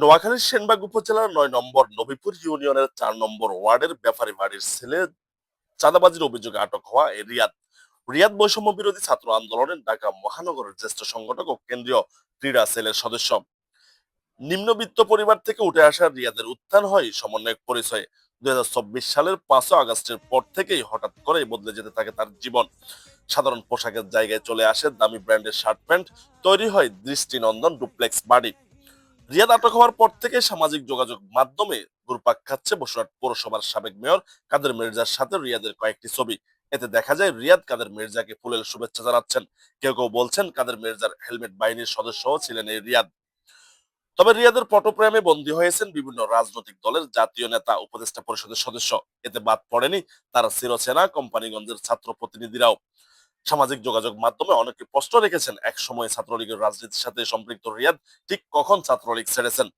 নোয়াখালীর সেনবাগ উপজেলার নয় নম্বর নবীপুর ইউনিয়নের চার নম্বর ওয়ার্ডের ব্যাপারী বাড়ির ছেলে চাঁদাবাজির অভিযোগে আটক হওয়া রিয়াদ। রিয়াদ বৈষম্য বিরোধী ছাত্র আন্দোলনের ঢাকা মহানগরের জ্যেষ্ঠ সংগঠক ও কেন্দ্রীয় ক্রীড়া সেলের সদস্য। নিম্নবিত্ত পরিবার থেকে উঠে আসা রিয়াদের উত্থান হয় সমন্বয়ক পরিচয়ে। দুই চব্বিশ সালের পাঁচই আগস্টের পর থেকেই হঠাৎ করে বদলে যেতে থাকে তার জীবন। সাধারণ পোশাকের জায়গায় চলে আসে দামি ব্র্যান্ডের শার্ট প্যান্ট, তৈরি হয় দৃষ্টিনন্দন ডুপ্লেক্স বাড়ি। রিয়াদ আটক হওয়ার পর থেকে সামাজিক যোগাযোগ মাধ্যমে ঘুরপাক খাচ্ছে বসুরহাট পৌরসভার সাবেক মেয়র কাদের মির্জার সাথে রিয়াদের কয়েকটি ছবি। এতে দেখা যায় রিয়াদ কাদের মির্জাকে ফুলের শুভেচ্ছা জানাচ্ছেন। কেউ কেউ বলছেন কাদের মির্জার হেলমেট বাহিনীর সদস্যও ছিলেন এই রিয়াদ। তবে রিয়াদের পটপ্রেমে বন্দী হয়েছেন বিভিন্ন রাজনৈতিক দলের জাতীয় নেতা, উপদেষ্টা পরিষদের সদস্য। এতে বাদ পড়েনি তার চিরচেনা কোম্পানিগঞ্জের ছাত্র প্রতিনিধিরাও। সামাজিক যোগাযোগ মাধ্যমে অনেকে প্রশ্ন রেখেছেন এক সময় ছাত্রলীগের রাজনীতির সাথে সম্পৃক্ত রিয়াদ ঠিক কখন ছাত্রলীগ ছেড়েছেন?